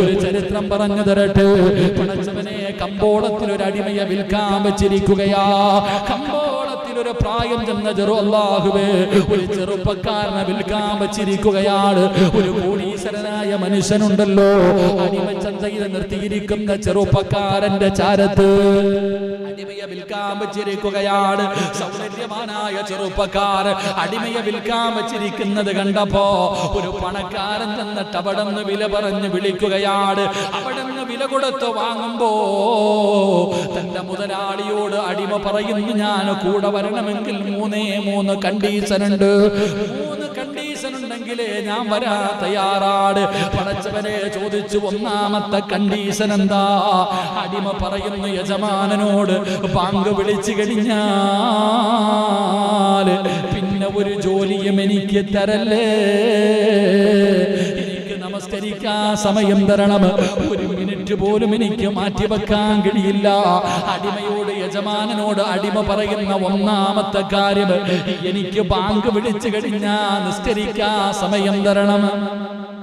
ഒരു ചരിത്രം പറഞ്ഞു തരട്ടെ. പടച്ചവനെ കമ്പോളത്തിൽ ഒരു അടിമയെ വിൽക്കാൻ വെച്ചിരിക്കുകയാ. കമ്പോളത്തിൽ ഒരു പ്രായം ചെന്ന ചെറു അള്ളാഹുവേ ഒരു ചെറുപ്പക്കാരനെ വിൽക്കാൻ വെച്ചിരിക്കുകയാണ്. ഒരു കോടീശ്വരനായ മനുഷ്യനുണ്ടല്ലോ. അടിമച്ചന്തയിൽ നിർത്തിയിരിക്കുന്ന ചെറുപ്പക്കാരന്റെ ചാരത്ത് അടിമയെ വിൽക്കാൻ വെച്ചിരിക്കുകയാണ്. സൗന്ദര്യമാനായ ചെറുപ്പക്കാർ അടിമയെ വിൽക്കാൻ വെച്ചിരിക്കുന്നത് കണ്ടപ്പോ ഒരു പണക്കാരൻ തന്നിട്ട് അവിടെ നിന്ന് വില പറഞ്ഞ് വിളിക്കുകയാണ്. അവിടെ നിന്ന് വില കൊടുത്ത് വാങ്ങുമ്പോ തന്റെ മുതലാളിയോട് അടിമ പറയുന്നു ഞാൻ കൂടെ വരണമെങ്കിൽ മൂന്നേ മൂന്ന് കണ്ടീഷൻ ഉണ്ട് മൂന്ന് കണ്ടീഷൻ ഉണ്ടെങ്കിലേ ഞാൻ വരാ തയ്യാറാട് പടച്ചവനെ ചോദിച്ചു ഒന്നാമത്തെ കണ്ടീഷൻ എന്താ അടിമ പറയുന്ന യജമാനനോട് പങ്ക് വിളിച്ചു കഴിഞ്ഞാൽ പിന്നെ ഒരു ജോലിയും എനിക്ക് തരല്ലേ? എനിക്ക് നമസ്കരിക്കാൻ സമയം തരണം. ഒരു മിനിറ്റ് പോലും എനിക്ക് മാറ്റിവെക്കാൻ കഴിയില്ല. അടിമയോട് യജമാനനോട് അടിമ പറയുന്ന ഒന്നാമത്തെ കാര്യം എനിക്ക് ബാങ്ക് വിളിച്ചു കഴിഞ്ഞാ നിസ്കരിക്കാ സമയം തരണം.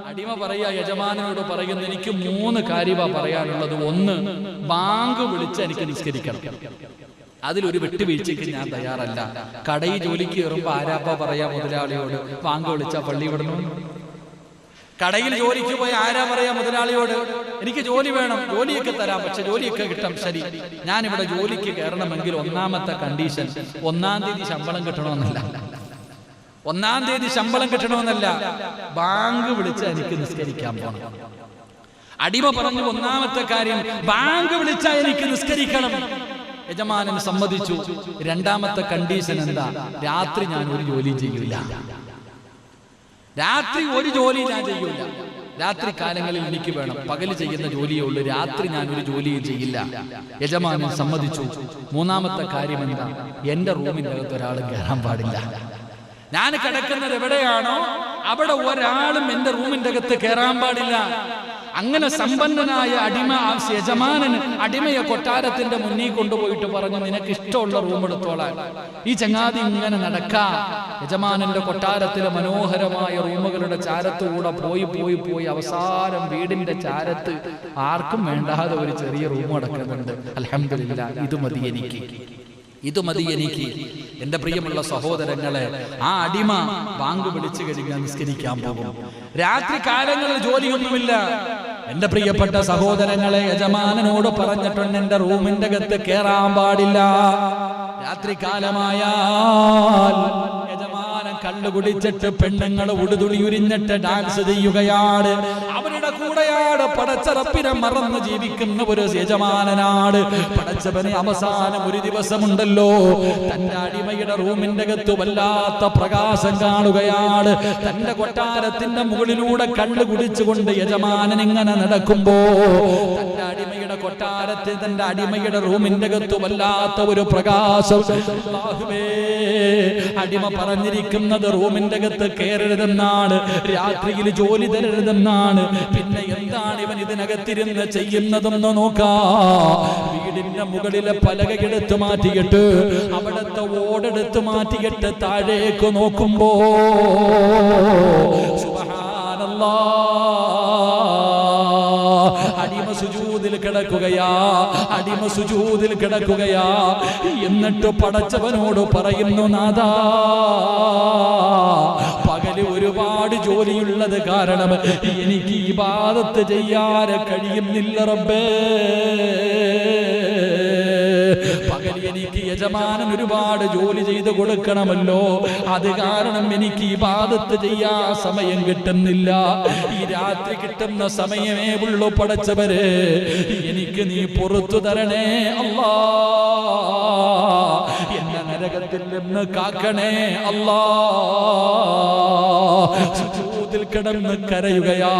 അടിമ പറയാ യജമാനനോട് പറയുന്ന എനിക്ക് മൂന്ന് കാര്യമാ പറയാനുള്ളത്. ഒന്ന് ബാങ്ക് വിളിച്ച് എനിക്ക് നിസ്കരിക്കണം. അതിലൊരു വിട്ടുവീഴ്ചയ്ക്ക് ഞാൻ തയ്യാറല്ല. കടയിൽ ജോലിക്ക് കയറുമ്പോ ആരാപ്പ പറയാ മുതലാളിയോട്? ബാങ്ക് വിളിച്ച പള്ളി വിടണം. കടയിൽ ജോലിക്ക് പോയി ആരാ പറയാ മുതലാളിയോട്? എനിക്ക് ജോലി വേണം ജോലിയൊക്കെ തരാം പക്ഷെ ജോലിയൊക്കെ കിട്ടാം ശരി. ഞാൻ ഇവിടെ ജോലിക്ക് കയറണമെങ്കിൽ ഒന്നാമത്തെ കണ്ടീഷൻ ഒന്നാം തീയതി ശമ്പളം കിട്ടണമെന്നല്ല. ഒന്നാം തീയതി ശമ്പളം കിട്ടണമെന്നല്ല ബാങ്ക് വിളിച്ച് എനിക്ക് നിസ്കരിക്കാൻ പോകണം അടിമ പറഞ്ഞു ഒന്നാമത്തെ കാര്യം ബാങ്ക് വിളിച്ചാൽ എനിക്ക് നിസ്കരിക്കണം. യജമാനൻ സമ്മതിച്ചു. രണ്ടാമത്തെ കണ്ടീഷൻ എന്താ? രാത്രി ഞാൻ ഒരു ജോലി ചെയ്യൂല. രാത്രി ഒരു ജോലി ഞാൻ ചെയ്യൂല രാത്രി കാലങ്ങളിൽ എനിക്ക് വേണം. പകൽ ചെയ്യുന്ന ജോലിയേ ഉള്ളൂ. രാത്രി ഞാൻ ഒരു ജോലിയും ചെയ്യില്ല. യജമാനൻ സമ്മതിച്ചു. മൂന്നാമത്തെ കാര്യം എന്താ? എന്റെ റൂമിന്റെ അകത്ത് ഒരാൾ കയറാൻ പാടില്ല. ഞാൻ കിടക്കുന്നത് എവിടെയാണോ? അവിടെ ഒരാളും എന്റെ റൂമിന്റെ അകത്ത് കയറാൻ പാടില്ല. അങ്ങനെ സമ്പന്നനായ അടിമ യജമാനൻ അടിമയെ കൊട്ടാരത്തിന്റെ മുന്നിൽ കൊണ്ടുപോയിട്ട് പറഞ്ഞു നിനക്ക് ഇഷ്ടമുള്ള റൂം എടുത്തോളാൻ ഈ ചങ്ങാതി ഇങ്ങനെ നടക്കാ. യജമാനന്റെ കൊട്ടാരത്തിലെ മനോഹരമായ റൂമുകളുടെ ചാരത്തുകൂടെ പോയി പോയി പോയി അവസാനം വീടിന്റെ ചാരത്ത് ആർക്കും വേണ്ടാതെ ഒരു ചെറിയ റൂം അടക്കുന്നുണ്ട് അലഹമില്ല ഇത് മതി എനിക്ക്. ഇത് മതി എനിക്ക്. എന്റെ പ്രിയമുള്ള സഹോദരങ്ങളെ ആ അടിമ ബാങ്ക് വിളിച്ചു കഴിഞ്ഞാൽ നിസ്കരിക്കാൻ പോകും. രാത്രി കാലങ്ങളിൽ ജോലിയൊന്നുമില്ല. എന്റെ പ്രിയപ്പെട്ട സഹോദരങ്ങളെ യജമാനനോട് പറഞ്ഞിട്ടുണ്ട് എന്റെ റൂമിന്റെ അകത്ത് കേറാൻ പാടില്ല. രാത്രി കാലമായാൽ യജമാനൻ കള്ളു കുടിച്ചിട്ട് പെണ്ണുങ്ങൾ ഉടുതുളി ഉരിഞ്ഞിട്ട് ഡാൻസ് ചെയ്യുകയാണ്. അവരുടെ കൂടെയാണ് പടച്ചറപ്പിനെ മറന്ന് ജീവിക്കുന്ന ഒരു യജമാനനാണ്. പടച്ചവന് അവസാനം ഒരു ദിവസമുണ്ടല്ലോ. തന്റെ അടിമയുടെ റൂമിന്റെ അകത്ത് വല്ലാത്ത പ്രകാശം കാണുകയാണ്. തന്റെ കൊട്ടാരത്തിന്റെ മുകളിലൂടെ കണ്ണു കുടിച്ചുകൊണ്ട് യജമാനൻ ഇങ്ങനെ നടക്കുമ്പോ തന്റെ അടിമയുടെ കൊട്ടാരത്തിൽ തന്റെ അടിമയുടെ റൂമിന്റെ അകത്ത് വല്ലാത്ത ഒരു പ്രകാശം. അടിമ പറഞ്ഞിരിക്കുന്നത് റൂമിന്റെ അകത്ത് കയറരുതെന്നാണ് രാത്രിയിൽ ജോലി തരരുതെന്നാണ്. പിന്നെ എന്താണ് ഇവൻ ഇതിനകത്തിരുന്ന് ചെയ്യുന്നതെന്ന് നോക്കാ. വീടിന്റെ മുകളിലെ പലക എടുത്ത് മാറ്റിയിട്ട് അവിടുത്തെ ഓടെടുത്ത് മാറ്റിയിട്ട് താഴേക്ക് നോക്കുമ്പോ സുബ്ഹാനല്ലാഹ് കിടക്കുകയാ. അടിമ സുജൂതിൽ കിടക്കുകയാ. എന്നിട്ട് പടച്ചവനോട് പറയുന്നു നാദാ പകൽ ഒരുപാട് ജോലിയുള്ളത് കാരണം എനിക്ക് ഈ ബാധത്ത് ചെയ്യാൻ കഴിയുന്നില്ല റബ്ബേ. എനിക്ക് യജമാനൻ ഒരുപാട് ജോലി ചെയ്ത് കൊടുക്കണമല്ലോ. അത് കാരണം എനിക്ക് ഈ പാദത്ത് ചെയ്യാ സമയം കിട്ടുന്നില്ല. ഈ രാത്രി കിട്ടുന്ന സമയമേ ഉള്ളു പടച്ചവര്. എനിക്ക് നീ പുറത്തു തരണേ അല്ലാ. എന്നെ നരകത്തിൽ നിന്ന് കാക്കണേ അല്ലാ. കിടന്ന് കരയുകയാ.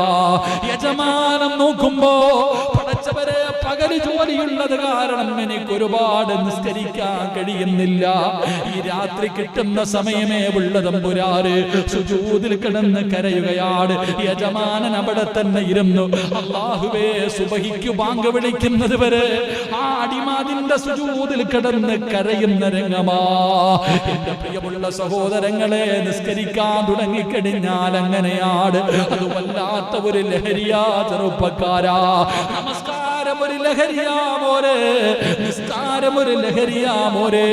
യജമാനം നോക്കുമ്പോ പടച്ചവരെ പകൽ ജോലിയുള്ളത് കാരണം എനിക്ക് ഒരുപാട് നിസ്കരിക്കാൻ കഴിയുന്നില്ല. ഈ രാത്രി കിട്ടുന്ന സമയമേ ഉള്ള പുരാറ് സുജൂതിൽ കിടന്ന് കരയുകയാണ്. യജമാനൻ അവിടെ തന്നെ ഇരുന്നു. അള്ളാഹുവേ സുബഹിക്കു ബാങ്ക് വിളിക്കുന്നത് വരെ ആ അടിമാതിന്റെ സുജൂതിൽ കിടന്ന് കരയുന്ന രംഗമാ. എന്റെ പ്രിയമുള്ള സഹോദരങ്ങളെ നിസ്കരിക്കാൻ തുടങ്ങിക്കഴിഞ്ഞാൽ അങ്ങനെയാണ് അത് വല്ലാത്ത ഒരു ലഹരിയാ ചെറുപ്പക്കാരാ. നമസ്കാരം. ഒരു ലഹരിയാ മോരെ. നിസ്കാരം ഒരു ലഹരിയാ മോരെ.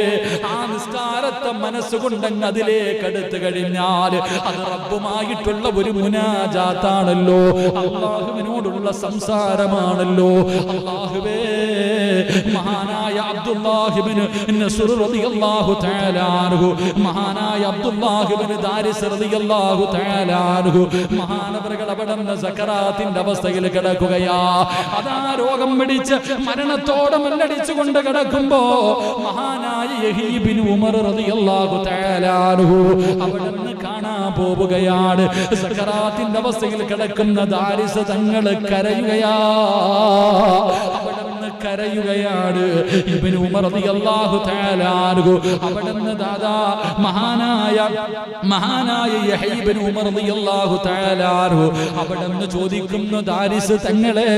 ആ നിസ്കാരത്തെ മനസ്സുകൊണ്ടങ്ങ് അതിലേക്ക് അടുത്ത് കഴിഞ്ഞാൽ അത് റബ്ബുമായിട്ടുള്ള ഒരു മുനാജാത്താണല്ലോ. അള്ളാഹുവിനോടുള്ള സംസാരമാണല്ലോ. അള്ളാഹുവേ മഹാനായ മഹാനായ അബ്ദുല്ലാഹിബിന് അവസ്ഥയിൽ കിടക്കുകയാ. അതാ രോഗം പിടിച്ച് മരണത്തോടെ മല്ലടിച്ചു കൊണ്ട് കിടക്കുമ്പോ മഹാനായ ഉമർ കാണാൻ പോവുകയാണ്. അവസ്ഥയിൽ കിടക്കുന്ന ദാരിസ് തങ്ങൾ കരയുകയാ. അവിടെ കരയുകയാണ്. ഉമർ ചോദിക്കുന്നു ദാരിസ് തങ്ങളെ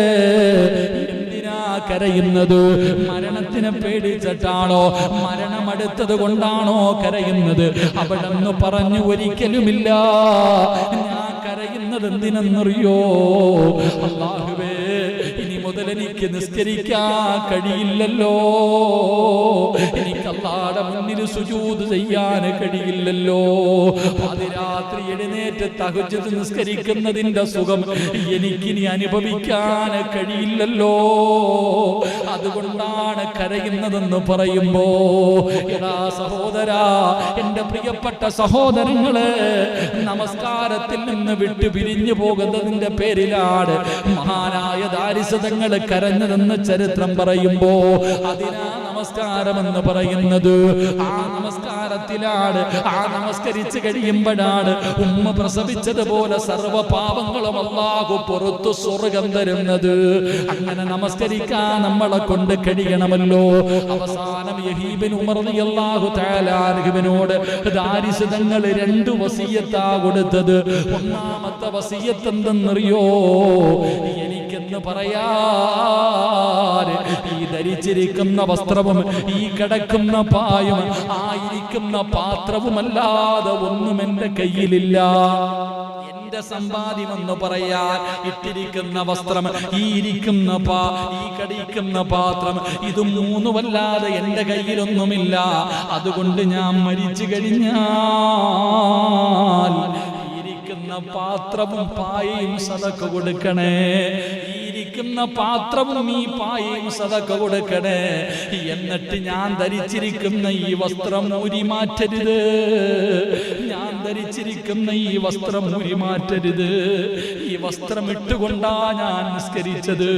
കരയുന്നത്? മരണത്തിനെ പേടിച്ചിട്ടാണോ? മരണം കൊണ്ടാണോ കരയുന്നത്? അവിടെന്ന് പറഞ്ഞു ഒരിക്കലുമില്ല. ഞാൻ കരയുന്നത് എന്തിനെന്നറിയോ? മുതൽ എനിക്ക് നിസ്കരിക്കാൻ കഴിയില്ലല്ലോ. എനിക്ക് അള്ളാടെ മുന്നിൽ സുജൂത് ചെയ്യാൻ കഴിയില്ലല്ലോ. അതിരാത്രി എഴുന്നേറ്റ് തകച്ചത് നിസ്കരിക്കുന്നതിന്റെ സുഖം എനിക്കിനി അനുഭവിക്കാൻ കഴിയില്ലല്ലോ. അതുകൊണ്ടാണ് കരയുന്നതെന്ന് പറയുമ്പോ എടാ സഹോദരാ എന്റെ പ്രിയപ്പെട്ട സഹോദരങ്ങൾ നമസ്കാരത്തിൽ നിന്ന് വിട്ടു പിരിഞ്ഞു പോകുന്നതിന്റെ പേരിലാണ് മഹാനായ ദാരിസതങ്ങൾ കരഞ്ഞതെന്ന് ചരിത്രം പറയുമ്പോ അതിനാ നമസ്കാരമെന്ന് പറയുന്നത്. ആ നമസ്കാരത്തിലാണ് ആ നമസ്കരിച്ച് കഴിയുമ്പോഴാണ് ഉമ്മ പ്രസവിച്ചതുപോലെ സർവ പാപങ്ങളും അള്ളാഹു പുറത്തു സ്വർഗം തരുന്നത്. അങ്ങനെ നമസ്കരിക്കാൻ നമ്മളെ കൊണ്ട് കഴിയണമല്ലോ. അവസാനം യഹീബിൻ ഉമർ അള്ളാഹു തആലാർഹുവിനോട് ദാരിശതങ്ങൾ രണ്ട് വസീയത്താ കൊടുത്തത്. ഒന്നാമത്തെ വസീയത്ത് എന്തെന്നറിയോ? എനിക്കെന്ന് പറയാ ധരിച്ചിരിക്കുന്ന വസ്ത്രവും ഈ കിടക്കുന്ന പായും ആയിരിക്കുന്ന പാത്രവുമല്ലാതെ ഒന്നും എന്റെ കയ്യിലില്ല. എന്റെ സമ്പാദ്യമെന്ന് പറയാൻ ഇട്ടിരിക്കുന്ന വസ്ത്രം ഈ ഇരിക്കുന്ന പാ ഈ കടിക്കുന്ന പാത്രം ഇത് മൂന്നുമല്ലാതെ എന്റെ കയ്യിലൊന്നുമില്ല. അതുകൊണ്ട് ഞാൻ മരിച്ചു കഴിഞ്ഞാൽ ഇരിക്കുന്ന പാത്രവും പായയും സതക്ക് കൊടുക്കണേ. ഇരിക്കുന്ന പാത്രവും ഈ പായയും സതക്ക കൊടുക്കണേ. എന്നിട്ട് ഞാൻ ധരിച്ചിരിക്കുന്ന ഈ വസ്ത്രം ഊരി മാറ്റരുത്. ഞാൻ ധരിച്ചിരിക്കുന്ന ഈ വസ്ത്രം ഊരി മാറ്റരുത്. ഈ വസ്ത്രം ഇട്ടുകൊണ്ടാ ഞാൻ നിസ്കരിച്ചത്.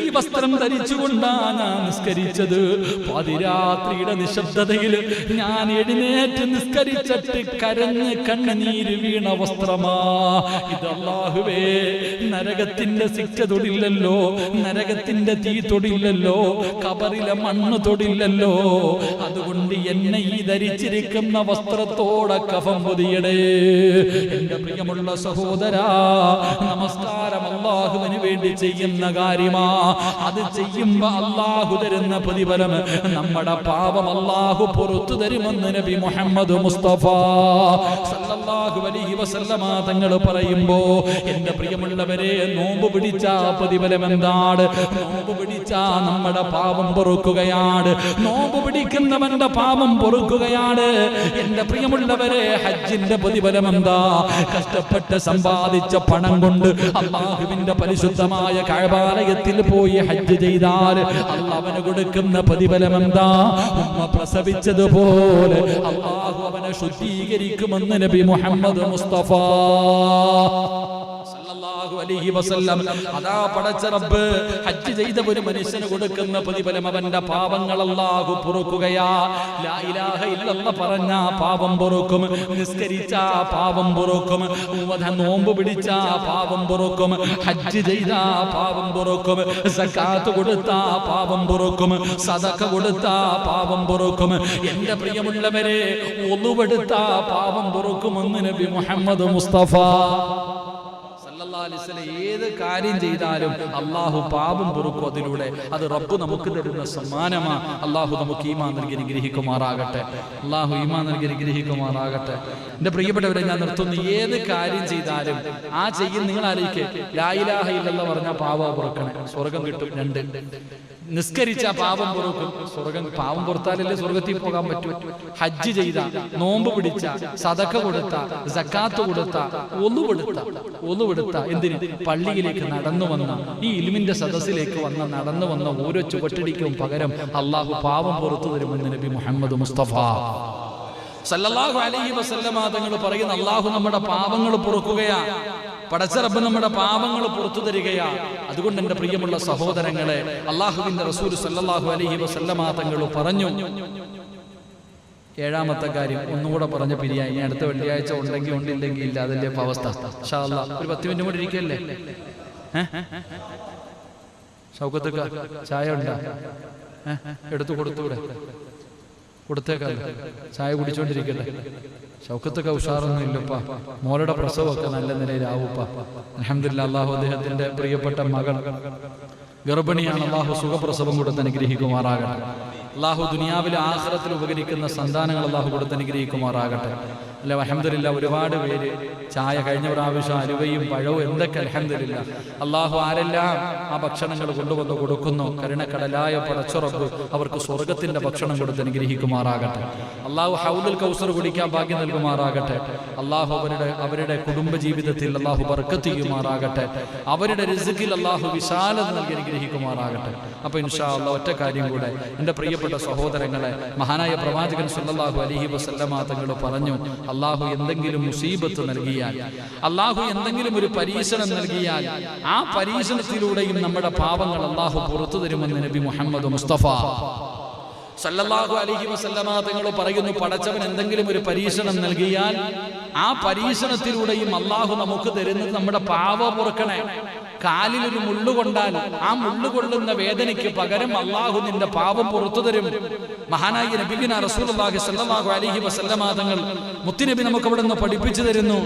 ഈ വസ്ത്രം ധരിച്ചുകൊണ്ടാ ഞാൻ നിസ്കരിച്ചത്. പതിരാത്രിയുടെ നിശബ്ദതയിൽ ഞാൻ എഴുന്നേറ്റ് നിസ്കരിച്ചിട്ട് കരഞ്ഞ് കണ്ണുനീര് വീണ വസ്ത്രമാ. ഇത് നരകത്തിന്റെ ശിക്ഷ തൊടില്ലല്ലോ നരകത്തിന്റെ തീ തൊടില്ലല്ലോ കബറിലെ മണ്ണ് തൊടില്ലല്ലോ. അതുകൊണ്ട് എന്നെ ഈ ധരിച്ചിരിക്കുന്ന വസ്ത്രത്തോടെ കഫം പൊതിയടേ. എന്റെ പ്രിയമുള്ള സഹോദര നമസ്കാരം അള്ളാഹുവിന് വേണ്ടി ചെയ്യുന്ന കാര്യമാ. അത് ചെയ്യുമ്പോ അള്ളാഹു തരുന്ന പ്രതിഫലം നമ്മുടെ പാപം അള്ളാഹു പുറത്തു തരുമെന്ന് നബി മുഹമ്മദ് മുസ്തഫ സല്ലല്ലാഹു അലൈഹി വസല്ലമ തങ്ങൾ പറയുമ്പോ എന്റെ പ്രിയമുള്ളവരെ നോമ്പ് പിടിച്ച പ്രതിഫലം എന്താണ് നോമ്പ് പിടിച്ചാ നമ്മുടെ പാപം പൊറുക്കുകയാണ്. നോമ്പ് പിടിക്കുന്നവന്റെ പാപം പൊറുക്കുകയാണ്. എന്റെ പ്രിയമുള്ളവരെ ഹജ്ജിന്റെ പ്രതിഫലം എന്താ? കഷ്ടപ്പെട്ട് സമ്പാദിച്ച പണം കൊണ്ട് അള്ളാഹുവിന്റെ പരിശുദ്ധമായ കഴബാലയത്തിൽ പോയി ഹജ്ജ് ചെയ്താൽ അള്ളാഹന് കൊടുക്കുന്ന പ്രതിഫലം എന്താ? ഉമ്മ പ്രസവിച്ചതുപോലെ അള്ളാഹു അവനെ ശുദ്ധീകരിക്കുമെന്ന് നബി മുഹമ്മദ് മുസ്തഫ. അതാ പടച്ച റബ്ബ് ഹജ്ജ് ചെയ്ത ഒരു മനുഷ്യന് കൊടുക്കുന്ന പ്രതിഫലം അവന്റെ പാപങ്ങൾ അല്ലാഹു പൊറുക്കുകയാ. ലാ ഇലാഹ ഇല്ലല്ല പറഞ്ഞ പാപം പൊറുക്കും. നിസ്കരിച്ച പാപം പൊറുക്കും. നോമ്പ് പിടിച്ച പാപം പൊറുക്കും. ഹജ്ജ് ചെയ്ത പാപം പൊറുക്കും. സക്കാത്ത് കൊടുത്ത പാപം പൊറുക്കും. സദക്ക കൊടുത്ത പാപം പൊറുക്കും. എന്റെ പ്രിയമുള്ളവരെ ഒന്നുപെടുത്ത പാപം പൊറുക്കുമെന്ന് നബി മുഹമ്മദ് മുസ്തഫ. ഏത് കാര്യം ചെയ്താലും അള്ളാഹു പാപം പൊറുക്കും അതിലൂടെ. അത് റബ്ബ് നമുക്ക് തരുന്ന സമ്മാനമാ. അള്ളാഹു നമുക്ക് ഈമാൻ നൽകി അനുഗ്രഹിക്കുമാറാകട്ടെ. അള്ളാഹു ഈമാൻ നൽകി അനുഗ്രഹിക്കുമാറാകട്ടെ. എന്റെ പ്രിയപ്പെട്ടവരെ ഞാൻ നിർത്തുന്നു. ഏത് കാര്യം ചെയ്താലും ആ ചെയ്യും നിങ്ങൾ ആലോചിക്കേ ലായിലാഹ ഇല്ലെന്ന് പറഞ്ഞാൽ പാവ പൊറുക്കണം. സ്വർഗം കിട്ടും രണ്ട്. നിസ്കരിച്ച പാപം പൊറുക്കും. സ്വർഗം പാവം പുറത്താലല്ലേ സ്വർഗത്തിൽ പോകാൻ പറ്റൂ? ഹജ്ജ് ചെയ്ത നോമ്പ് പിടിച്ച സതക്ക കൊടുത്ത സക്കാത്ത് കൊടുത്ത ഒന്നു കൊടുത്ത ഒന്നു കൊടുത്ത എന്തിന്? പള്ളിയിലേക്ക് നടന്നു വന്ന ഈ ഇൽമിന്റെ സദസ്സിലേക്ക് വന്ന നടന്നു വന്ന ഓരോ ചുവട്ടടിക്കും പകരം അള്ളാഹു പാവം പുറത്തു തരുമെന്ന് നബി മുഹമ്മദ് മുസ്തഫ. സല്ലല്ലാഹു അലൈഹി വസല്ലമ തങ്ങൾ പറയുന്ന അള്ളാഹു നമ്മുടെ പാപങ്ങൾ പൊറുക്കുകയാ. പടച്ചറബ് നമ്മുടെ പാപങ്ങൾ പുറത്തു തരികയാ. അതുകൊണ്ട് എന്റെ പ്രിയമുള്ള സഹോദരങ്ങളെ അള്ളാഹുവിന്റെ റസൂൽ സല്ലല്ലാഹു അലൈഹി വസല്ലമ തങ്ങൾ പറഞ്ഞു. ഏഴാമത്തെ കാര്യം ഒന്നുകൂടെ പറഞ്ഞ പിരിയാ. ഇനി അടുത്ത വെള്ളിയാഴ്ച ഉണ്ടെങ്കിൽ ഉണ്ടില്ലെങ്കിൽ ഇല്ല അതിന്റെ അവസ്ഥ. ഒരു പത്ത് മിനിറ്റ് കൂടി ഇരിക്കല്ലേ? ഷൗക്കത്തൊക്കെ ചായ ഉണ്ടാ? എടുത്തു കൊടുത്തൂടെ? കൊടുത്തേക്കല്ല ചായ കുടിച്ചോണ്ടിരിക്കട്ടെ ഷൗക്കത്തൊക്കെ ഉഷാറൊന്നും ഇല്ലപ്പാ. മോളുടെ പ്രസവമൊക്കെ നല്ല നിലയിലാവൂപ്പ അലഹമില്ല അള്ളാഹു അദ്ദേഹത്തിന്റെ പ്രിയപ്പെട്ട മകൾ. ഗർഭിണിയാണ് അള്ളാഹു സുഖപ്രസവം കൊടുത്ത് അനുഗ്രഹിക്കുമാറാകട്ടെ. അള്ളാഹു ദുനിയാവിലെ ആഹ്റത്തിൽ ഉപകരിക്കുന്ന സന്താനങ്ങൾ അള്ളാഹു കൊടുത്ത് അനുഗ്രഹിക്കുമാറാകട്ടെ. അല്ല? അലഹമില്ല ഒരുപാട് പേര് ചായ കഴിഞ്ഞ പ്രാവശ്യം അലുവയും പഴവും എന്തൊക്കെ അലഹമില്ല അള്ളാഹു ആരെല്ലാം ആ ഭക്ഷണങ്ങൾ കൊണ്ടുവന്ന് കൊടുക്കുന്നു? കരുണക്കടലായ പടച്ചുറപ്പ് അവർക്ക് സ്വർഗത്തിന്റെ ഭക്ഷണം കൊടുത്ത് അനുഗ്രഹിക്കുമാറാകട്ടെ. അള്ളാഹു ഹൗദുൽ കൗസർ കുടിക്കാൻ ഭാഗ്യം നൽകുമാറാകട്ടെ. അള്ളാഹു അവരുടെ അവരുടെ കുടുംബ ജീവിതത്തിൽ അള്ളാഹു ബർക്കത്ത് ചെയ്യുമാറാകട്ടെ. അവരുടെ റിസുക്കിൽ അള്ളാഹു വിശാലത നൽകി അനുഗ്രഹിക്കുമാറാകട്ടെ. അപ്പൊ ഇൻഷാ ഒറ്റ കാര്യം കൂടെ. എന്റെ പ്രിയപ്പെട്ട സഹോദരങ്ങളെ മഹാനായ പ്രവാചകൻ സല്ലല്ലാഹു അലഹി വസല്ലമ തങ്ങൾ പറഞ്ഞു അള്ളാഹു എന്തെങ്കിലും മുസീബത്ത് നൽകിയാൽ അള്ളാഹു എന്തെങ്കിലും ഒരു പരീക്ഷണം നൽകിയാൽ ആ പരീക്ഷണത്തിലൂടെയും നമ്മുടെ പാപങ്ങൾ അള്ളാഹു പുറത്തു തരുമെന്ന് നബി മുഹമ്മദ് മുസ്തഫ. സല്ലല്ലാഹു അലഹി വസല്ലമ തങ്ങൾ പറയുന്നു പടച്ചവൻ എന്തെങ്കിലും ഒരു പരീക്ഷണം നൽകിയാൽ ആ പരീക്ഷണത്തിലൂടെയും അള്ളാഹു നമുക്ക് തരുന്നത് നമ്മുടെ പാവ പുറക്കണേ. കാലിൽ ഒരു മുള്ളു കൊണ്ടാൽ ആ മുള്ളു കൊള്ളുന്ന വേദനയ്ക്ക് പകരം അള്ളാഹു നിന്റെ പാപം പുറത്തു തരും. മഹാനായ നബിബിന റസൂലുള്ളാഹി സല്ലാഹു അലഹി വസല്ലമാതങ്ങൾ മുത്തുനബി നമുക്ക് അവിടെ നിന്ന് പഠിപ്പിച്ചു തരുന്നു.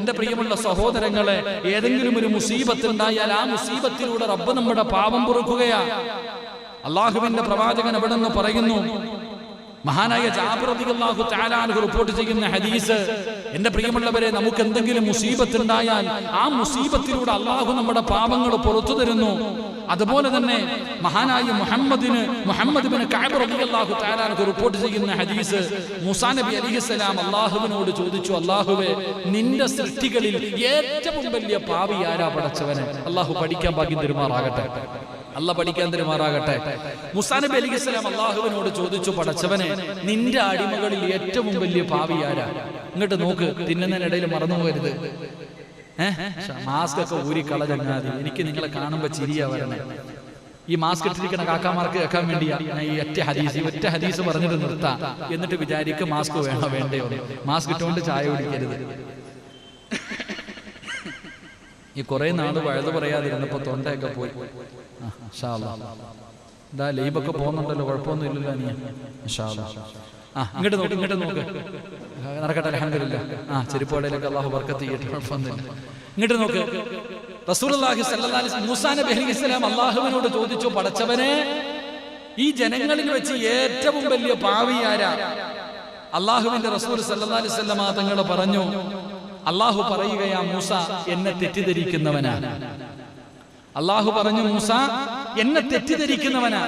എന്റെ പ്രിയമുള്ള സഹോദരങ്ങളെ ഏതെങ്കിലും ഒരു മുസീബത്ത് ഉണ്ടായാൽ ആ മുസീബത്തിലൂടെ റബ്ബ് നമ്മുടെ പാപം പൊറുക്കുകയാ അള്ളാഹുവിന്റെ പ്രവാചകൻ എവിടെ നിന്ന് പറയുന്നു? മഹാനായ തആല അൻഹു റിപ്പോർട്ട് ചെയ്യുന്ന ഹദീസ് എന്റെ പ്രിയമുള്ളവരെ നമുക്ക് എന്തെങ്കിലും മുസീബത്ത് ഉണ്ടായാൽ ആ മുസീബത്തിലൂടെ അള്ളാഹു നമ്മുടെ പാപങ്ങൾ പുറത്തു തരുന്നു. അതുപോലെ തന്നെ മഹാനായ മുഹമ്മദിന് മുഹമ്മദ് തആല അൻഹു റിപ്പോർട്ട് ചെയ്യുന്ന ഹദീസ് മൂസാ നബി അലൈഹിസ്സലാം അള്ളാഹുവിനോട് ചോദിച്ചു അള്ളാഹുവേ നിന്റെ സൃഷ്ടികളിൽ ഏറ്റവും വലിയ പാവി ആരാ പടച്ചവനെ? അള്ളാഹു പഠിക്കാൻ ഭാഗ്യം തരുമാറാകട്ടെ. അല്ല പഠിക്കാൻ തരുമാറാകട്ടെ. മുസാ നബി ഇസ്ലാം അള്ളാഹുവിനോട് ചോദിച്ചു പടച്ചവനെ നിന്റെ അടിമകളിൽ ഏറ്റവും വലിയ പാവി ആരാ? ഇങ്ങോട്ട് നോക്ക് തിന്നുന്നതിനിടയിൽ മറന്നു പോകരുത്. മാസ്ക് ഒക്കെ ഊരി കളഞ്ഞാതി എനിക്ക് നിങ്ങളെ കാണുമ്പോ ചിരിയാ ഈ മാസ്ക് ഇട്ടിരിക്കുന്ന കാക്കാമാർക്ക് കേൾക്കാൻ വേണ്ടിയാ ഈ ഒറ്റ ഹദീസ് ഒറ്റ ഹദീസ് പറഞ്ഞിട്ട് നിർത്താം. എന്നിട്ട് വിചാരിക്കും മാസ്ക് വേണോ വേണ്ടയോ മാസ്ക് ഇട്ടുകൊണ്ട് ചായ കുടിക്കരുത്. ഈ കുറെ നാട് വഴുത് പറയാതിരുന്നപ്പോ തൊണ്ടയൊക്കെ പോയി. ഇതാ ലൈബൊക്കെ പോകുന്നുണ്ടല്ലോ കുഴപ്പമൊന്നും ഇല്ലല്ലോ നീ. ആ ഇങ്ങോട്ട് നോക്ക് ഇങ്ങോട്ട് നോക്ക്. നടക്കട്ടെ അലഹമില്ല ആ ചെരുപ്പോടയിലൊക്കെ അള്ളാഹു ബർക്കത്ത് ചെയ്യട്ടെ കുഴപ്പമൊന്നുമില്ല ഇങ്ങോട്ട് നോക്ക്. വസല്ലം മൂസാ നബി അലൈഹി സ്വലാം അള്ളാഹുവിനോട് ചോദിച്ചു പടച്ചവനെ ഈ ജനങ്ങളിൽ വെച്ച് ഏറ്റവും വലിയ പാവി ആരാ? അള്ളാഹുവിന്റെ റസൂൽ സല്ലല്ലാഹി അലൈഹി വസല്ലം തങ്ങൾ പറഞ്ഞു അള്ളാഹു പറയുകയാ മൂസ എന്നെ തെറ്റിദ്ധരിക്കുന്നവനാ. അള്ളാഹു പറഞ്ഞു മൂസ എന്നെ തെറ്റിദ്ധരിക്കുന്നവനാ.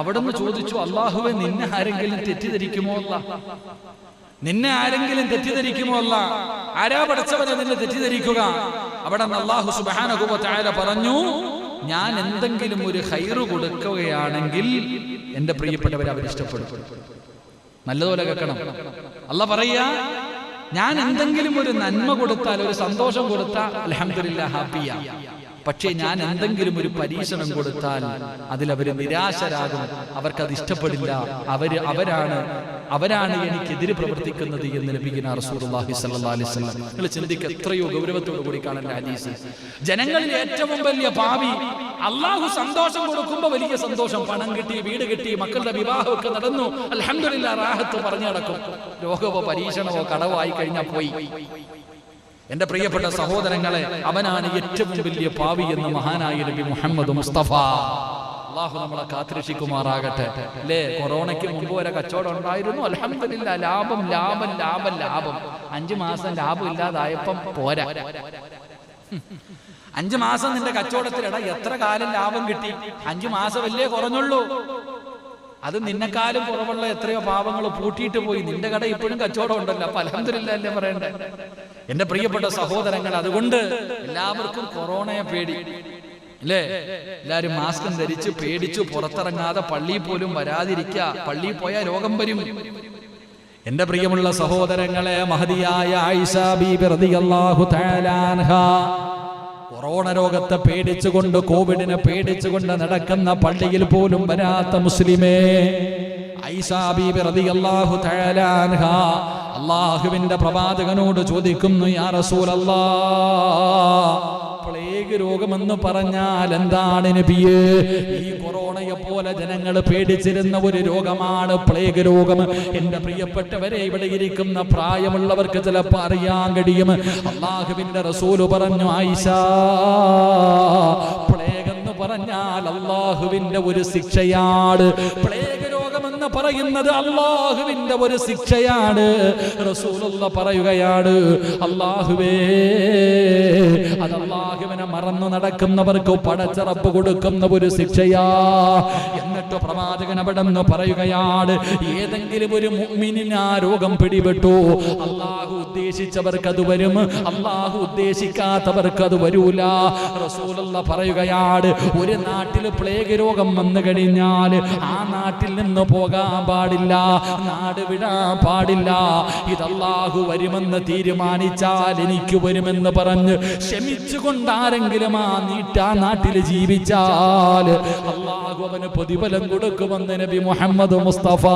അവിടുന്ന് ചോദിച്ചു അള്ളാഹുവെ നിന്നെ ആരെങ്കിലും തെറ്റിദ്ധരിക്കുമോ അല്ല നിന്നെ ആരെങ്കിലും തെറ്റിദ്ധരിക്കുമോ അല്ല ആരാ പഠിച്ചവനെ നിന്നെ തെറ്റിദ്ധരിക്കുക? അവിടെ അള്ളാഹു സുബാനകുബത്തായ പറഞ്ഞു ഞാൻ എന്തെങ്കിലും ഒരു ഹൈറ് കൊടുക്കുകയാണെങ്കിൽ എന്റെ പ്രിയപ്പെട്ടവർ അവരിഷ്ടപ്പെടും നല്ലതുപോലെ കേൾക്കണം. അല്ല പറയാ ഞാൻ എന്തെങ്കിലും ഒരു നന്മ കൊടുത്താൽ ഒരു സന്തോഷം കൊടുത്താൽ അലഹമില്ല ഹാപ്പിയാ. പക്ഷേ ഞാൻ എന്തെങ്കിലും ഒരു പരീക്ഷണം കൊടുത്താൽ അതിൽ അവർ നിരാശരാകും. അവർക്കത് ഇഷ്ടപ്പെടില്ല. അവർ അവരാണ് അവരാണ് എനിക്കെതിരെ പ്രവർത്തിക്കുന്നത് എന്ന് ലഭിക്കുന്ന റസൂർഹി വസല്ലം. നിങ്ങൾ ചിന്തിക്കുക എത്രയോ ഗൗരവത്തോടു കൂടി കാണേണ്ട ഹദീസ്. ജനങ്ങളിൽ ഏറ്റവും വലിയ ഭാവി അള്ളാഹു സന്തോഷം കൊടുക്കുമ്പോൾ വലിയ സന്തോഷം. പണം കിട്ടി വീട് കിട്ടി മക്കളുടെ വിവാഹമൊക്കെ നടന്നു. അൽഹംദുലില്ലാ റാഹത്ത് പറഞ്ഞു നടക്കും. രോഗമോ പരീക്ഷണമോ കടവോ ആയി കഴിഞ്ഞാൽ പോയി. എന്റെ പ്രിയപ്പെട്ട സഹോദരങ്ങളെ അവനാണ് ഏറ്റവും വലിയ പാവി എന്ന് മഹാനായ നബി മുഹമ്മദ് മുസ്തഫ. അള്ളാഹു നമ്മളെ കാത്തിരക്ഷിക്കുമാറാകട്ടെ. അല്ലേ കൊറോണയ്ക്ക് മുമ്പ് വരെ കച്ചവടം ഉണ്ടായിരുന്നു. അലഹമില്ല ലാഭം ലാഭം ലാഭം ലാഭം. അഞ്ചു മാസം ലാഭം ഇല്ലാതായപ്പം പോരാ. അഞ്ചു മാസം നിന്റെ കച്ചവടത്തിലിട എത്ര കാലം ലാഭം കിട്ടി? അഞ്ചു മാസമല്ലേ കുറഞ്ഞുള്ളൂ. അത് നിന്നെക്കാളും കുറവുള്ള എത്രയോ പാവങ്ങൾ പൂട്ടിയിട്ട് പോയി. നിന്റെ കട ഇപ്പോഴും കച്ചവടം ഉണ്ടല്ലോ അപ്പൊ അലഹമില്ല അല്ലേ പറയണ്ടേ? എന്റെ പ്രിയപ്പെട്ട സഹോദരങ്ങൾ അതുകൊണ്ട് എല്ലാവർക്കും കൊറോണയെ പേടി. അല്ലേ എല്ലാരും മാസ്ക് ധരിച്ച് പേടിച്ചു പുറത്തിറങ്ങാതെ പള്ളിയിൽ പോലും വരാതിരിക്കുക. പള്ളിയിൽ പോയാൽ രോഗം വരും. എന്റെ പ്രിയമുള്ള സഹോദരങ്ങളെ മഹതിയായ ആയിഷ ബിബി റളിയല്ലാഹു തആല അൻഹ. കൊറോണ രോഗത്തെ പേടിച്ചുകൊണ്ട് കോവിഡിനെ പേടിച്ചുകൊണ്ട് നടക്കുന്ന പള്ളിയിൽ പോലും വരാത്ത മുസ്ലിമേ അള്ളാഹുവിന്റെ പ്രവാചകനോട് ചോദിക്കുന്നു യാ റസൂലല്ലാ പ്ലേഗ് രോഗമെന്ന് പറഞ്ഞാൽ എന്താണ് നബിയേ? ഈ കൊറോണയെ പോലെ ജനങ്ങൾ പേടിച്ചിരുന്ന ഒരു രോഗമാണ് പ്ലേഗ് രോഗം എന്റെ പ്രിയപ്പെട്ടവരെ ഇവിടെ ഇരിക്കുന്ന പ്രായമുള്ളവർക്ക് ചിലപ്പോൾ അറിയാൻ കഴിയും. അള്ളാഹുവിന്റെ റസൂൽ പറഞ്ഞു ആയിഷ പ്ലേഗ് എന്ന് പറഞ്ഞാൽ അള്ളാഹുവിന്റെ ഒരു ശിക്ഷയാണ്. പ്ലേഗ് പറയുന്നത് അള്ളാഹുവിന്റെ ഒരു ശിക്ഷയാണ്. റസൂലുള്ള പറയുകയാണ് അള്ളാഹുവേ അത് അള്ളാഹുവിനെ മറന്നു നടക്കുന്നവർക്ക് പടച്ചറപ്പ് കൊടുക്കുന്ന ഒരു ശിക്ഷയാ. എന്നിട്ട് പ്രവാചകൻ അവിടെ നിന്ന് പറയുകയാണ് ഏതെങ്കിലും ഒരു മുഅ്മിനിന് ആ രോഗം പിടിപെട്ടു. അള്ളാഹു ഉദ്ദേശിച്ചവർക്ക് അത് വരും. അള്ളാഹു ഉദ്ദേശിക്കാത്തവർക്ക് അത് വരൂല. റസൂലുള്ള പറയുകയാണ് ഒരു നാട്ടിൽ പ്ലേഗ് രോഗം വന്നു കഴിഞ്ഞാൽ ആ നാട്ടിൽ നിന്ന് പോകാൻ പാടില്ല. നാട് വിടാൻ പാടില്ല. ഇതല്ലാഹു വരുമെന്ന് തീരുമാനിച്ചാൽ എനിക്ക് വരുമെന്ന് പറഞ്ഞ് ക്ഷമിച്ചുകൊണ്ട് ആരെങ്കിലും ആ നീട്ടാ നാട്ടിൽ ജീവിച്ചാൽ അള്ളാഹു അവന് പ്രതിഫലം കൊടുക്കുമെന്ന് നബി മുഹമ്മദ് മുസ്തഫ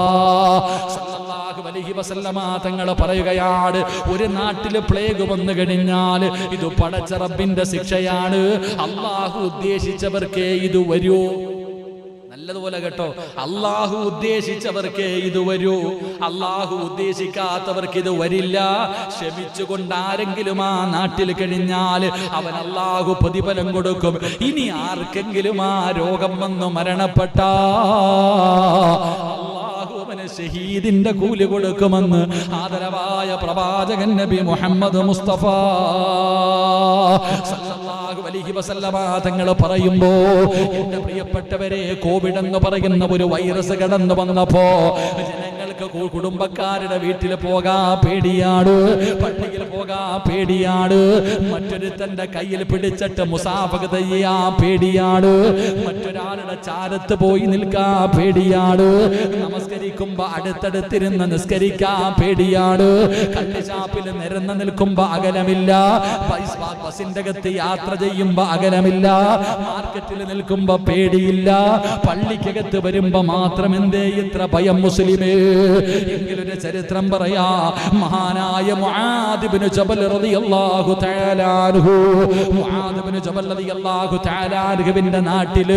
തങ്ങൾ പറയുകയാണ്. ഒരു നാട്ടിൽ പ്ലേഗ് വന്നു കഴിഞ്ഞാൽ ഇത് പടച്ചറബിന്റെ ശിക്ഷയാണ്. അള്ളാഹു ഉദ്ദേശിച്ചവർക്കേ ഇത് വരൂ. നല്ലതുപോലെ കേട്ടോ. അള്ളാഹു ഉദ്ദേശിച്ചവർക്ക് ഇത് വരൂ. അള്ളാഹു ഉദ്ദേശിക്കാത്തവർക്ക് ഇത് വരില്ല. ക്ഷമിച്ചുകൊണ്ട് ആരെങ്കിലും ആ നാട്ടിൽ കഴിഞ്ഞാൽ അവൻ അള്ളാഹു പ്രതിഫലം കൊടുക്കും. ഇനി ആർക്കെങ്കിലും ആ രോഗം വന്നു മരണപ്പെട്ട ഷഹീദിന്റെ കൂലി കൊടുക്കുമെന്ന് ആദരവായ പ്രവാചകൻ നബി മുഹമ്മദ് മുസ്തഫ പറയുമ്പോ എന്റെ പ്രിയപ്പെട്ടവരെ കോവിഡ് എന്ന് പറയുന്ന ഒരു വൈറസ് കടന്നു വന്നപ്പോ ജനങ്ങൾക്ക് കു- കുടുംബക്കാരുടെ വീട്ടിൽ പോകാ പേടിയാണ് പള്ളിയിൽ പോകാ പേടിയാണ് മറ്റൊരുത്തന്റെ കയ്യിൽ പിടിച്ചിട്ട് മുസാഫകത തയ്യാ പേടിയാണ് മറ്റൊരാളുടെ ചാരത്ത് പോയി നിൽക്കാ പേടിയാണ് നമസ്കരിക്കുമ്പോ അടുത്തടുത്തിരുന്ന് നിസ്കരിക്കാ പേടിയാണ് കള്ളിഷാപ്പിൽ നിരന്ന് നിൽക്കുമ്പോ അകലമില്ല. ബസ്- ബസിന്റെ അകത്ത് യാത്ര ചെയ്യുമ്പോ അകലമില്ല. മാർക്കറ്റിൽ നിൽക്കുമ്പോ പേടിയില്ല. പള്ളിക്കകത്ത് വരുമ്പോ മാത്രം എന്തേ ഇത്ര ഭയം മുസ്ലിമേ? എങ്കിലൊരു ചരിത്രം പറയാ. മഹാനായ മുആദിബ്നു ജബൽ റളിയല്ലാഹു തആല അൻഹു. മുആദിബ്നു ജബൽ റളിയല്ലാഹു തആല അൻഹുവിന്റെ നാട്ടിൽ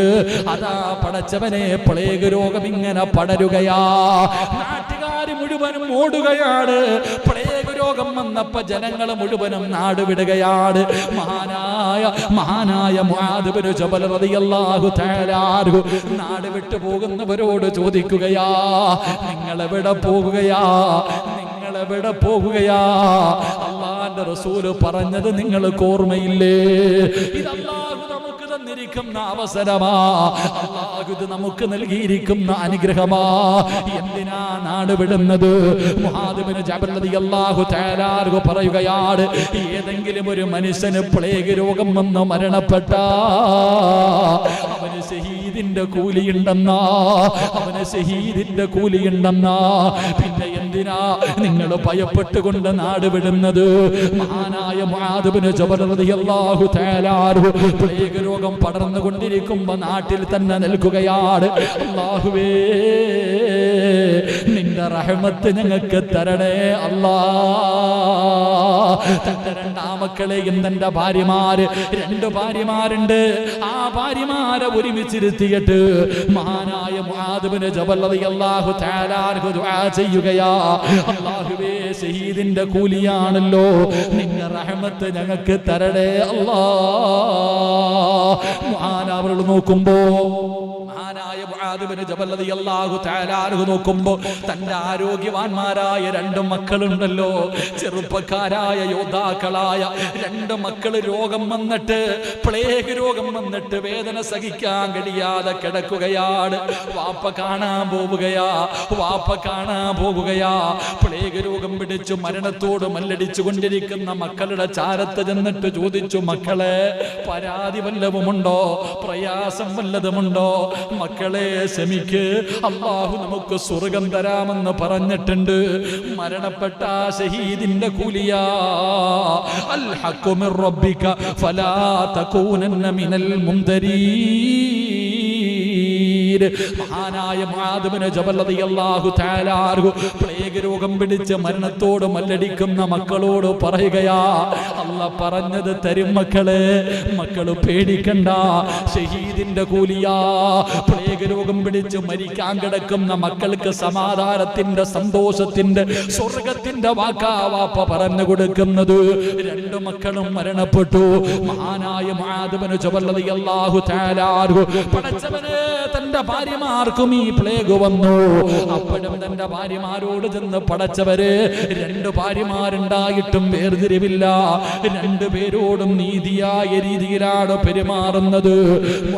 അതാ പടച്ചവനെ പ്ലേഗ് രോഗം ഇങ്ങനെ പടരുകയാ. നാട്ടുകാർ മുഴുവനും ഓടുകയാണ്. പ്ലേഗ് രോഗം വന്നപ്പോ ജനങ്ങൾ മുഴുവനും നാട് വിടുകയാണ്. മഹാനായ മഹാനായ തആല അൻഹു നാട് വിട്ടു പോകുന്നവരോട് ചോദിക്കുകയാ നിങ്ങൾ എവിടെ പോകുകയാ നിങ്ങൾ എവിടെ പോകുകയാ? അള്ളാന്റെ റസൂൽ പറഞ്ഞത് നിങ്ങൾക്ക് ഓർമ്മയില്ലേ? ഇത് അള്ളാഹു നമുക്ക് തന്ന നടന്നുകൊണ്ടിരിക്കുന്ന അവസരമാ. അള്ളാഹു നമുക്ക് നൽകിയിരിക്കുന്ന അനുഗ്രഹമാ. എന്തിനാ നാട് വിടുന്നത്? അള്ളാഹു തയ്യാറാകു പറയുകയാണ് ഏതെങ്കിലും ഒരു മനുഷ്യന് പ്ലേഗ് രോഗം വന്ന് മരണപ്പെട്ട അവന് ഷഹീദിന്റെ കൂലിയുണ്ടെന്നാ? അവന് ഷഹീദിന്റെ കൂലിയുണ്ടെന്നാ? പിന്നെ എന്തിനാ നിങ്ങൾ ഭയപ്പെട്ടുകൊണ്ട് നാട് വിടുന്നത്? മഹാനായ റളിയല്ലാഹു തആല അൻഹു പ്ലേഗ് രോഗം പടർന്നുകൊണ്ടിരിക്കുമ്പോ നാട്ടിൽ തന്നെ നിൽക്കുകയാണ്. അല്ലാഹുവേ നിന്റെ റഹ്മത്ത് ഞങ്ങൾക്ക് തരണേ അല്ലാ. തന്റെ രണ്ടാമക്കളെയും തന്റെ ഭാര്യമാര് രണ്ട് ഭാര്യമാരുണ്ട്. ആ ഭാര്യമാരെ ഒരുമിച്ചിരുത്തിയിട്ട് മഹാനായ തആല അൻഹു ദുആ ചെയ്യുകയാ. അല്ലാഹുവേ ഷഹീദിന്റെ കൂലിയാണല്ലോ. നിങ്ങ റഹ്മത്ത് ഞങ്ങൾക്ക് തരണേ അല്ലാ. മഹാനവർ നോക്കുമ്പോ മഹാനായ നോക്കുമ്പോ തന്റെ ആരോഗ്യവാന്മാരായ രണ്ട് മക്കളുണ്ടല്ലോ. ചെറുപ്പക്കാരായ യോദ്ധാക്കളായ രണ്ട് മക്കൾ രോഗം വന്നിട്ട് പ്ലേഗ് രോഗം വന്നിട്ട് വേദന സഹിക്കാൻ കഴിയാതെ കിടക്കുകയാണ്. വാപ്പ കാണാൻ പോവുകയാ വാപ്പ കാണാൻ പോകുകയാ പ്ലേഗ് രോഗം പിടിച്ചു മരണത്തോട് മല്ലടിച്ചു കൊണ്ടിരിക്കുന്ന മക്കളുടെ ചാരത്ത് ചെന്നിട്ട് ചോദിച്ചു മക്കളെ പരാതി വല്ലതുമുണ്ടോ പ്രയാസം വല്ലതുമുണ്ടോ? മക്കളെ ശമിക്ക് അള്ളാഹു നമുക്ക് സ്വർഗം തരാമെന്ന് പറഞ്ഞിട്ടുണ്ട്. മരണപ്പെട്ട ഷഹീദിന്റെ കൂലിയാ. അൽ റബ്ബിക ഫലാ മിനൽ മുംതരീൻ മഹാനായ മാധവന ജബൽ താലാർഹു പ്ലേഗ് രോഗം പിടിച്ച് മരണത്തോട് മല്ലടിക്കുന്ന മക്കളോട് പറയുകയാ അല്ല പറഞ്ഞത് തരും മക്കളെ മക്കൾ പേടിക്കണ്ട ഷഹീദിന്റെ കൂലിയാ രോഗം പിടിച്ച് മരിക്കാൻ കിടക്കുന്ന മക്കൾക്ക് സമാധാനത്തിന്റെ സന്തോഷത്തിന്റെ സ്വർഗത്തിന്റെ വാക്കാവാപ്പ പറഞ്ഞു കൊടുക്കുന്നത്. രണ്ടു മക്കളും മരണപ്പെട്ടു. മഹാനായ മാധവന് റളിയല്ലാഹു തആല അൻഹു തന്റെ ഭാര്യമാർക്കും ഈ പ്ലേഗ് വന്നു. അപ്പോഴും തന്റെ ഭാര്യമാരോട് ചെന്ന് പടച്ചവര് രണ്ട് ഭാര്യമാരുണ്ടായിട്ടും വേർതിരിവില്ല. രണ്ടു പേരോടും നീതിയായ രീതിയിലാണ് പെരുമാറുന്നത്.